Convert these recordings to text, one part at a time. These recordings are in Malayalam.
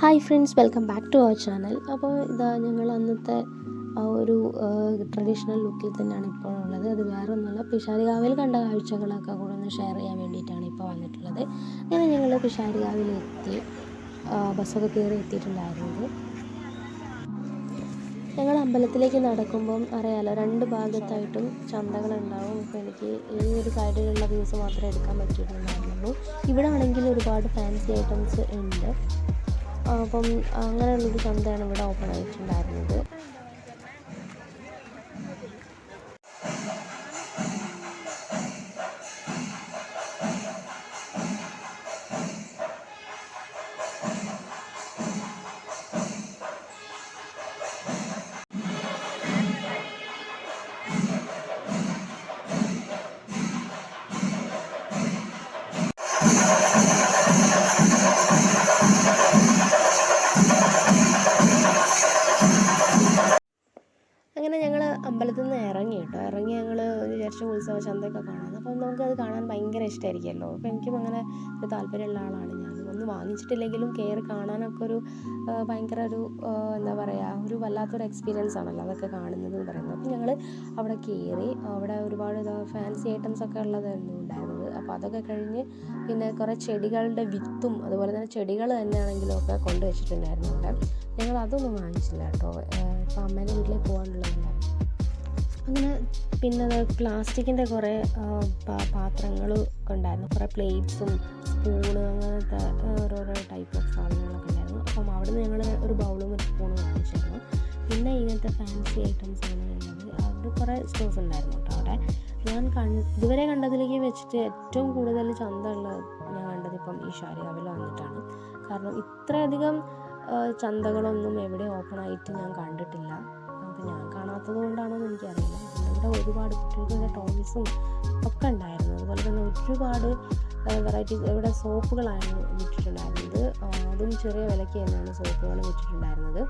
Hi friends welcome back to our channel അപ്പോൾ ഇതാ ഞങ്ങൾ അന്നത്തെ ആ ഒരു ട്രഡീഷണൽ ലുക്കിൽ തന്നെയാണ് ഇപ്പോൾ ഉള്ളത്. അത് വേറെ ഒന്നുമല്ല പിഷാരികാവിൽ കണ്ട കാഴ്ചകളൊക്കെ കൂടെ ഒന്ന് ഷെയർ ചെയ്യാൻ വേണ്ടിയിട്ടാണ് ഇപ്പോൾ വന്നിട്ടുള്ളത്. അങ്ങനെ ഞങ്ങൾ പിഷാരികാവിൽ എത്തി ബസ്സൊക്കെ കയറി എത്തിയിട്ടുണ്ടായിരുന്നത്. ഞങ്ങൾ അമ്പലത്തിലേക്ക് നടക്കുമ്പം അറിയാലോ രണ്ട് ഭാഗത്തായിട്ടും ചന്തകളുണ്ടാവും. അപ്പോൾ എനിക്ക് ഈ ഒരു സൈഡിലുള്ള വ്യൂസ് മാത്രമേ എടുക്കാൻ പറ്റിയിട്ടുണ്ടായിരുന്നുള്ളൂ ഇവിടെ ആണെങ്കിൽ ഒരുപാട് ഫാൻസി ഐറ്റംസ് ഉണ്ട്. അപ്പം അങ്ങനെയുള്ളൊരു ചന്തയാണ് ഇവിടെ ഓപ്പൺ ആയിട്ടുണ്ടായിരുന്നത്. ചന്തയൊക്കെ കാണാൻ. അപ്പം നമുക്കത് കാണാൻ ഭയങ്കര ഇഷ്ടമായിരിക്കുമല്ലോ അപ്പോൾ എനിക്കും അങ്ങനെ ഒരു താല്പര്യമുള്ള ആളാണ് ഞാൻ. ഒന്ന് വാങ്ങിച്ചിട്ടില്ലെങ്കിലും കയറി കാണാനൊക്കെ ഒരു ഭയങ്കര ഒരു എന്താ പറയുക ഒരു വല്ലാത്തൊരു എക്സ്പീരിയൻസ് ആണല്ലോ അതൊക്കെ കാണുന്നത് എന്ന് പറയുന്നത്. അപ്പം ഞങ്ങൾ അവിടെ കയറി അവിടെ ഒരുപാട് ഫാൻസി ഐറ്റംസ് ഒക്കെ ഉള്ളതായിരുന്നു ഉണ്ടായിരുന്നത്. അപ്പോൾ അതൊക്കെ കഴിഞ്ഞ് പിന്നെ കുറേ ചെടികളുടെ വിത്തും അതുപോലെ തന്നെ ചെടികൾ തന്നെയാണെങ്കിലും ഒക്കെ കൊണ്ടുവച്ചിട്ടുണ്ടായിരുന്നു അവിടെ. ഞങ്ങൾ അതൊന്നും വാങ്ങിച്ചില്ല കേട്ടോ. ഇപ്പോൾ അമ്മേന്റെ വീട്ടിലേക്ക് പോകാനുള്ളതല്ല. അങ്ങനെ പിന്നെ പ്ലാസ്റ്റിക്കിന്റെ കുറേ പാത്രങ്ങൾ ഒക്കെ ഉണ്ടായിരുന്നു കുറേ പ്ലേറ്റ്സും സ്പൂണ് അങ്ങനത്തെ ഓരോരോ ടൈപ്പ് ഓഫ് സാധനങ്ങളൊക്കെ ഉണ്ടായിരുന്നു. അപ്പം അവിടെ നിന്ന് ഞങ്ങൾ ഒരു ബൗളും ഒരു സ്പൂണും വാങ്ങിച്ചിരുന്നു പിന്നെ ഇങ്ങനത്തെ ഫാൻസി ഐറ്റംസ് ആണ് ഉള്ളത് അവിടെ കുറേ സ്റ്റോഴ്സ് ഉണ്ടായിരുന്നു കേട്ടോ അവിടെ. ഞാൻ കൺ ഇതുവരെ കണ്ടതിലേക്ക് വെച്ചിട്ട് ഏറ്റവും കൂടുതൽ ചന്ത ഉള്ളത് ഞാൻ കണ്ടത് ഇപ്പം ഈ ഷാരികാവിൽ വന്നിട്ടാണ്. കാരണം ഇത്രയധികം ചന്തകളൊന്നും എവിടെ ഓപ്പൺ ആയിട്ട് ഞാൻ കണ്ടിട്ടില്ല. ഞാൻ കാണാത്തത് കൊണ്ടാണോ എന്ന് എനിക്കറിയില്ല. ഇവിടെ ഒരുപാട് കുട്ടികളുടെ ടോയ്സും ഒക്കെ ഉണ്ടായിരുന്നു. അതുപോലെ തന്നെ ഒരുപാട് വെറൈറ്റീസ് ഇവിടെ സോപ്പുകളായിരുന്നു വിറ്റിട്ടുണ്ടായിരുന്നത്. അതും ചെറിയ വിലയ്ക്ക് തന്നെയാണ് സോപ്പുകൾ വിറ്റിട്ടുണ്ടായിരുന്നത്.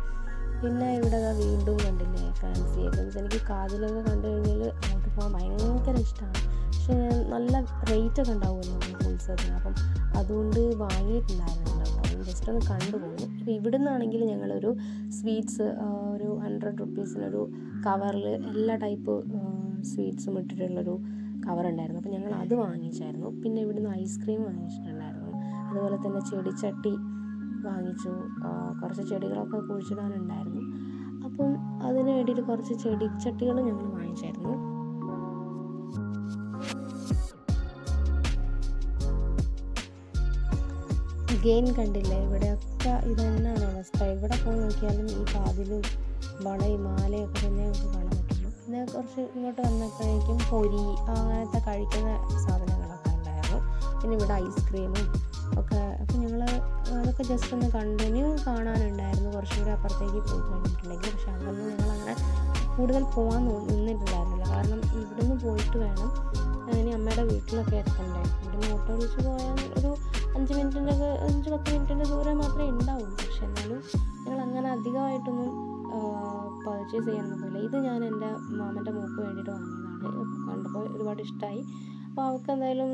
പിന്നെ ഇവിടെ വീണ്ടും കണ്ടില്ലേ ഫാൻസി ഐറ്റംസ് എനിക്ക് കാതിലൊക്കെ കണ്ടു കഴിഞ്ഞാൽ അങ്ങോട്ട് പോകാൻ ഭയങ്കര ഇഷ്ടമാണ് പക്ഷെ ഞാൻ നല്ല റേറ്റൊക്കെ ഉണ്ടാവുമല്ലോ ഉത്സവത്തിന് അപ്പം അതുകൊണ്ട് വാങ്ങിയിട്ടുണ്ടായിരുന്നില്ല അപ്പം അത് ഒന്ന് കണ്ടു പോകുന്നു അപ്പോൾ ഇവിടെ നിന്നാണെങ്കിൽ ഞങ്ങളൊരു സ്വീറ്റ്സ് ഒരു ഹൺഡ്രഡ് റുപ്പീസിനൊരു കവറിൽ എല്ലാ ടൈപ്പ് സ്വീറ്റ്സും ഇട്ടിട്ടുള്ളൊരു കവർ ഉണ്ടായിരുന്നു. അപ്പോൾ ഞങ്ങൾ അത് വാങ്ങിച്ചായിരുന്നു. പിന്നെ ഇവിടുന്ന് ഐസ്ക്രീം വാങ്ങിച്ചിട്ടുണ്ടായിരുന്നു. അതുപോലെ തന്നെ ചെടിച്ചട്ടി വാങ്ങിച്ചു. കുറച്ച് ചെടികളൊക്കെ കുഴിച്ചിടാനുണ്ടായിരുന്നു. അപ്പം അതിന് വേണ്ടിയിട്ട് കുറച്ച് ചെടിച്ചട്ടികളും ഞങ്ങൾ വാങ്ങിച്ചായിരുന്നു. ഗെയിൻ കണ്ടില്ലേ? ഇവിടെയൊക്കെ ഇത് തന്നെയാണ് അവസ്ഥ. എവിടെ പോയി നോക്കിയാലും ഈ കാതിലും വളയും മാലയൊക്കെ തന്നെ നമുക്ക് കാണാൻ പറ്റുള്ളൂ. പിന്നെ കുറച്ച് ഇങ്ങോട്ട് വന്നപ്പോഴേക്കും പൊരി അങ്ങനത്തെ കഴിക്കുന്ന സാധനങ്ങളൊക്കെ ഉണ്ടായിരുന്നു. പിന്നെ ഇവിടെ ഐസ്ക്രീമും ഒക്കെ. അപ്പം ഞങ്ങൾ അതൊക്കെ ജസ്റ്റ് ഒന്ന് കണ്ടിന്യൂ കാണാനുണ്ടായിരുന്നു. കുറച്ചും കൂടി അപ്പുറത്തേക്ക് പോയി കഴിഞ്ഞിട്ടുണ്ടെങ്കിൽ. പക്ഷെ അതൊന്നും ഞങ്ങളങ്ങനെ കൂടുതൽ പോകാൻ നിന്നിട്ടുണ്ടായിരുന്നില്ല. കാരണം ഇവിടുന്ന് പോയിട്ട് വേണം. ഇനി അമ്മയുടെ വീട്ടിലൊക്കെ എത്തണ്ടേ? ഇവിടുന്ന് ഓട്ടോ വിളിച്ച് പോയാൽ ഒരു അഞ്ച് മിനിറ്റിന്റെ അഞ്ച് പത്ത് മിനിറ്റിന്റെ ദൂരം മാത്രമേ ഉണ്ടാവുള്ളൂ. പക്ഷെ എന്നാലും നിങ്ങൾ അങ്ങനെ അധികമായിട്ടൊന്നും പർച്ചേസ് ചെയ്യാനൊന്നും ഇത് ഞാൻ എന്റെ മാമന്റെ മോൾക്ക് വേണ്ടിയിട്ട് വാങ്ങിയതാണ്. കണ്ടപ്പോൾ ഒരുപാട് ഇഷ്ടമായി അപ്പോൾ അവൾക്ക് എന്തായാലും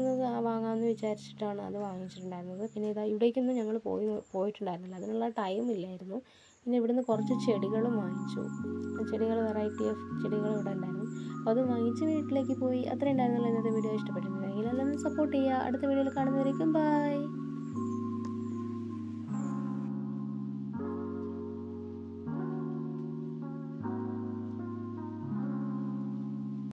വാങ്ങാമെന്ന് വിചാരിച്ചിട്ടാണ് അത് വാങ്ങിച്ചിട്ടുണ്ടായിരുന്നത്. പിന്നെ ഇതാ ഇവിടേക്കൊന്നും ഞങ്ങൾ പോയി പോയിട്ടുണ്ടായിരുന്നില്ല. അതിനുള്ള ടൈം ഇല്ലായിരുന്നു. പിന്നെ ഇവിടുന്ന് കുറച്ച് ചെടികളും വാങ്ങിച്ചു. ചെടികൾ വെറൈറ്റി ഓഫ് ചെടികൾ ഇവിടെ ഉണ്ടായിരുന്നു. അപ്പോൾ അത് വാങ്ങിച്ച് വീട്ടിലേക്ക് പോയി. അത്രയും ഉണ്ടായിരുന്നല്ലോ ഇന്നത്തെ വീഡിയോ ഇഷ്ടപ്പെട്ടിട്ടുണ്ടെങ്കിൽ എല്ലാവരും സപ്പോർട്ട് ചെയ്യുക. അടുത്ത വീഡിയോയിൽ കാണുന്നവരേക്കും ബൈ